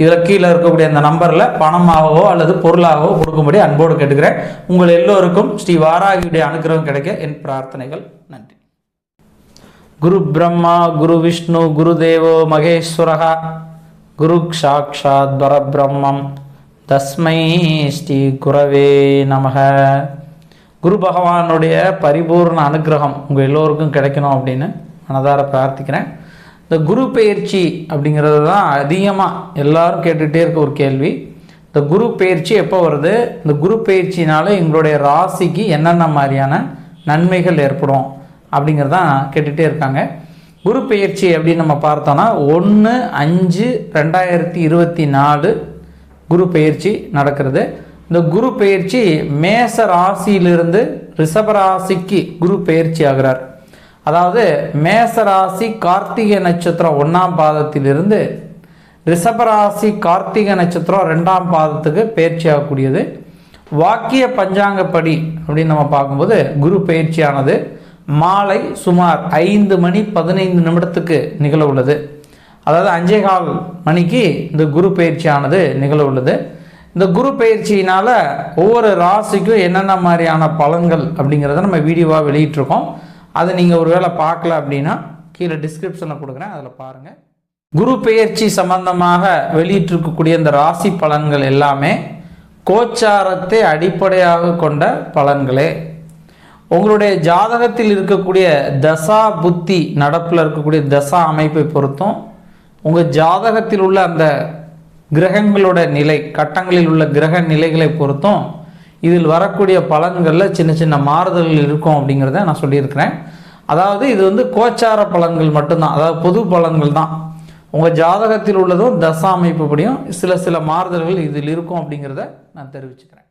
இதில் கீழே இருக்கக்கூடிய அந்த நம்பரில் பணமாகவோ அல்லது பொருளாகவோ கொடுக்கும்படி அன்போடு கேட்டுக்கிறேன். உங்கள் எல்லோருக்கும் ஸ்ரீ வாராகியுடைய அனுகிரகம் கிடைக்க என் பிரார்த்தனைகள். நன்றி. குரு பிரம்மா குரு விஷ்ணு குரு தேவோ மகேஸ்வரகா குரு சாட்சாத் பரபிரம்மம். தஸ்மை ஸ்ரீ குரவே நமக. குரு பகவானுடைய பரிபூர்ண அனுகிரகம் உங்கள் எல்லோருக்கும் கிடைக்கணும் அப்படின்னு மனதார பிரார்த்திக்கிறேன். இந்த குரு பயிற்சி அப்படிங்கிறது தான் அதிகமாக எல்லாரும் கேட்டுகிட்டே இருக்க ஒரு கேள்வி. இந்த குரு பயிற்சி எப்போ வருது? இந்த குரு பயிற்சினால எங்களுடைய ராசிக்கு என்னென்ன மாதிரியான நன்மைகள் ஏற்படும் அப்படிங்கிறதான் கேட்டுகிட்டே இருக்காங்க. குரு பயிற்சி அப்படின்னு நம்ம பார்த்தோன்னா ஒன்று அஞ்சு ரெண்டாயிரத்தி இருபத்தி நாலு குரு பயிற்சி நடக்கிறது. இந்த குரு பயிற்சி மேச ராசியிலிருந்து ரிஷப ராசிக்கு குரு பயிற்சி ஆகிறார். அதாவது மேச ராசி கார்த்திகை நட்சத்திரம் ஒன்றாம் பாதத்திலிருந்து ரிஷபராசி கார்த்திகை நட்சத்திரம் ரெண்டாம் பாதத்துக்கு பயிற்சி ஆகக்கூடியது வாக்கிய பஞ்சாங்கப்படி அப்படின்னு நம்ம பார்க்கும்போது குரு பயிற்சியானது மாலை சுமார் ஐந்து மணி பதினைந்து நிமிடத்துக்கு நிகழ உள்ளது. அதாவது அஞ்சே கால் மணிக்கு இந்த குரு பயிற்சியானது நிகழ உள்ளது. இந்த குரு பயிற்சியினால் ஒவ்வொரு ராசிக்கும் என்னென்ன மாதிரியான பலன்கள் அப்படிங்கிறத நம்ம வீடியோவாக வெளியிட்டிருக்கோம். அதை நீங்கள் ஒரு வேளை பார்க்கல அப்படின்னா கீழே டிஸ்கிரிப்ஷனில் கொடுக்குறேன். அதில் பாருங்கள் குரு பெயர்ச்சி சம்பந்தமாக வெளியிட்டிருக்கக்கூடிய இந்த ராசி பலன்கள் எல்லாமே கோச்சாரத்தை அடிப்படையாக கொண்ட பலன்களே. உங்களுடைய ஜாதகத்தில் இருக்கக்கூடிய தசா புத்தி நடப்பில் இருக்கக்கூடிய தசா அமைப்பை பொறுத்தும் உங்கள் ஜாதகத்தில் உள்ள அந்த கிரகங்களோட நிலை கட்டங்களில் உள்ள கிரக நிலைகளை பொறுத்தும் இதில் வரக்கூடிய பலன்களில் சின்ன சின்ன மாறுதல்கள் இருக்கும் அப்படிங்கிறத நான் சொல்லியிருக்கிறேன். அதாவது இது வந்து கோச்சார பலன்கள் மட்டும்தான். அதாவது பொது பலன்கள் தான். உங்கள் ஜாதகத்தில் உள்ளதும் தசா அமைப்புப்படியும் சில சில மாறுதல்கள் இதில் இருக்கும் அப்படிங்கிறத நான் தெரிவிச்சுக்கிறேன்.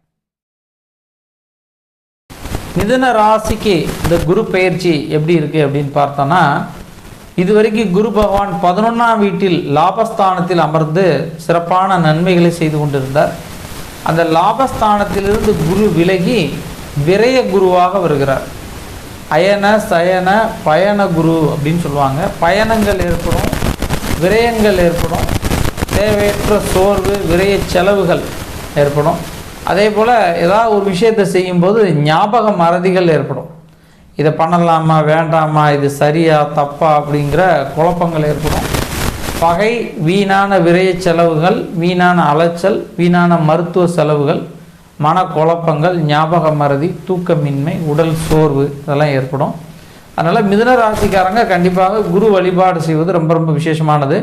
மிதுன ராசிக்கு இந்த குரு பயிற்சி எப்படி இருக்குது அப்படின்னு பார்த்தோன்னா இதுவரைக்கும் குரு பகவான் பதினொன்றாம் வீட்டில் லாபஸ்தானத்தில் அமர்ந்து சிறப்பான நன்மைகளை செய்து கொண்டிருந்தார். அந்த லாபஸ்தானத்திலிருந்து குரு விலகி விரய குருவாக வருகிறார். அயன சயன பயண குரு அப்படின்னு சொல்லுவாங்க. பயணங்கள் ஏற்படும் விரயங்கள் ஏற்படும் தேவையற்ற சோர்வு விரய செலவுகள் ஏற்படும். அதே போல் ஏதாவது ஒரு விஷயத்தை செய்யும்போது ஞாபக மறதிகள் ஏற்படும். இதை பண்ணலாமா வேண்டாமா இது சரியா தப்பா அப்படிங்கிற குழப்பங்கள் ஏற்படும். பகை வீணான விரய செலவுகள் வீணான அலைச்சல் வீணான மருத்துவ செலவுகள் மனக்குழப்பங்கள் ஞாபக மறதி தூக்கமின்மை உடல் சோர்வு இதெல்லாம் ஏற்படும். அதனால் மிதுன ராசிக்காரங்க கண்டிப்பாக குரு வழிபாடு செய்வது ரொம்ப ரொம்ப விசேஷமானது.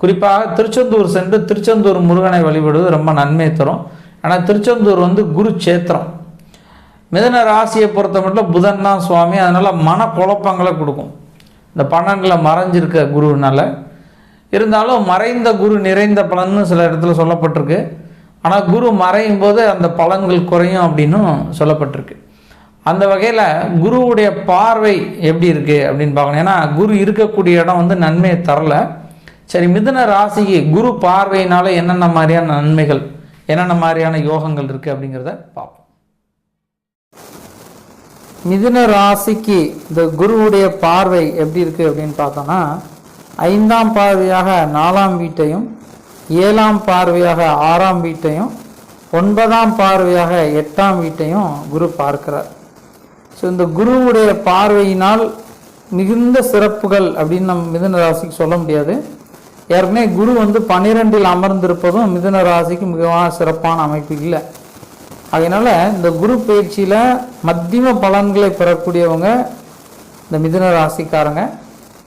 குறிப்பாக திருச்செந்தூர் சென்று திருச்செந்தூர் முருகனை வழிபடுவது ரொம்ப நன்மை தரும். ஆனால் திருச்செந்தூர் வந்து குரு சேத்திரம் மிதன ராசியை பொறுத்த மட்டும் புதன் தான் சுவாமி அதனால் மனக்குழப்பங்களை கொடுக்கும். இந்த பன்னெண்டில் மறைஞ்சிருக்க குருனால. இருந்தாலும் மறைந்த குரு நிறைந்த பலன்னு சில இடத்துல சொல்லப்பட்டிருக்கு. ஆனால் குரு மறையும் போது அந்த பலன்கள் குறையும் அப்படின்னும் சொல்லப்பட்டிருக்கு. அந்த வகையில் குருவுடைய பார்வை எப்படி இருக்குது அப்படின்னு பார்க்கணும். ஏன்னா குரு இருக்கக்கூடிய இடம் வந்து நன்மையை தரல. சரி மிதுன ராசிக்கு குரு பார்வையினால என்னென்ன மாதிரியான நன்மைகள் என்னென்ன மாதிரியான யோகங்கள் இருக்குது அப்படிங்கிறத பார்ப்போம். மிதுன ராசிக்கு இந்த குருவுடைய பார்வை எப்படி இருக்குது அப்படின்னு பார்த்தோன்னா ஐந்தாம் பார்வையாக நாலாம் வீட்டையும் ஏழாம் பார்வையாக ஆறாம் வீட்டையும் ஒன்பதாம் பார்வையாக எட்டாம் வீட்டையும் குரு பார்க்கிறார். ஸோ இந்த குருவுடைய பார்வையினால் மிகுந்த சிறப்புகள் அப்படின்னு நம் மிதுன ராசிக்கு சொல்ல முடியாது. ஏற்கனவே குரு வந்து பன்னிரெண்டில் அமர்ந்திருப்பதும் மிதுன ராசிக்கு மிகவும் சிறப்பான அமைப்பு இல்லை. அதனால் இந்த குரு பயிற்சியில் மத்தியம பலன்களை பெறக்கூடியவங்க இந்த மிதுன ராசிக்காரங்க.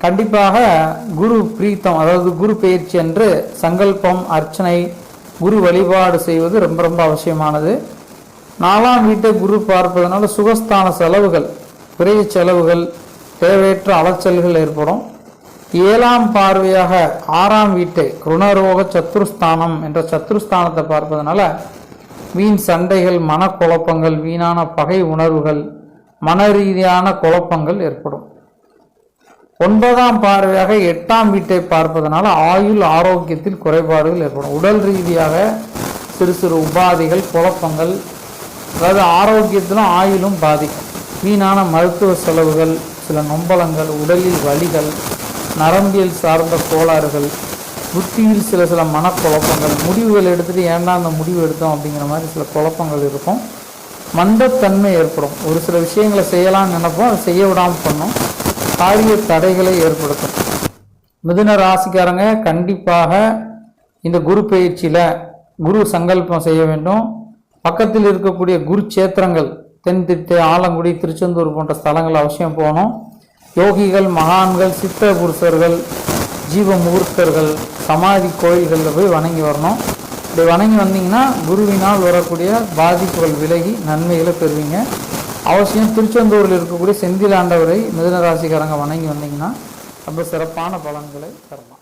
கண்டிப்பாக குரு பிரீத்தம் அதாவது குரு பயிற்சி என்று சங்கல்பம் அர்ச்சனை குரு வழிபாடு செய்வது ரொம்ப ரொம்ப அவசியமானது. நாலாம் வீட்டை குரு பார்ப்பதனால சுகஸ்தான செலவுகள் விரைய செலவுகள் தேவையற்ற அலைச்சல்கள் ஏற்படும். ஏழாம் பார்வையாக ஆறாம் வீட்டை ருணரோக சத்துருஸ்தானம் என்ற சத்துருஸ்தானத்தை பார்ப்பதனால வீண் சண்டைகள் மனக்குழப்பங்கள் வீணான பகை உணர்வுகள் மன ரீதியான குழப்பங்கள் ஏற்படும். ஒன்பதாம் பார்வையாக எட்டாம் வீட்டை பார்ப்பதனால ஆயுள் ஆரோக்கியத்தில் குறைபாடுகள் ஏற்படும். உடல் ரீதியாக சிறு சிறு உபாதைகள் குழப்பங்கள் அதாவது ஆரோக்கியத்திலும் ஆயுளும் பாதிக்கும். வீணான மருத்துவ செலவுகள் சில நொம்பலங்கள் உடலில் வலிகள் நரம்பியல் சார்ந்த கோளாறுகள் புத்தியில் சில சில மனக்குழப்பங்கள் முடிவுகள் எடுத்துகிட்டு ஏன்டா அந்த முடிவு எடுத்தோம் அப்படிங்கிற மாதிரி சில குழப்பங்கள் இருக்கும். மந்தத்தன்மை ஏற்படும். ஒரு சில விஷயங்களை செய்யலாம்னு நினைப்போம் அதை செய்ய விடாமல் பண்ணும். காரிய தடைகளை ஏற்படுத்தும். மிதுன ராசிக்காரங்க கண்டிப்பாக இந்த குரு பயிற்சியில் குரு சங்கல்பம் செய்ய வேண்டும். பக்கத்தில் இருக்கக்கூடிய குரு சேத்திரங்கள் தென்திட்டு ஆலங்குடி திருச்செந்தூர் போன்ற ஸ்தலங்கள் அவசியம் போகணும். யோகிகள் மகான்கள் சித்த புருஷர்கள் ஜீவ முகூர்த்தர்கள் சமாதி கோயில்களில் போய் வணங்கி வரணும். இப்படி வணங்கி வந்தீங்கன்னா குருவினால் வரக்கூடிய பாதிப்புகள் விலகி நன்மைகளை பெறுவீங்க. அவசியம் திருச்செந்தூரில் இருக்கக்கூடிய செந்திலாண்டவரை மிதுன ராசிக்காரங்க வணங்கி வந்தீங்கன்னா ரொம்ப சிறப்பான பலன்களை தரலாம்.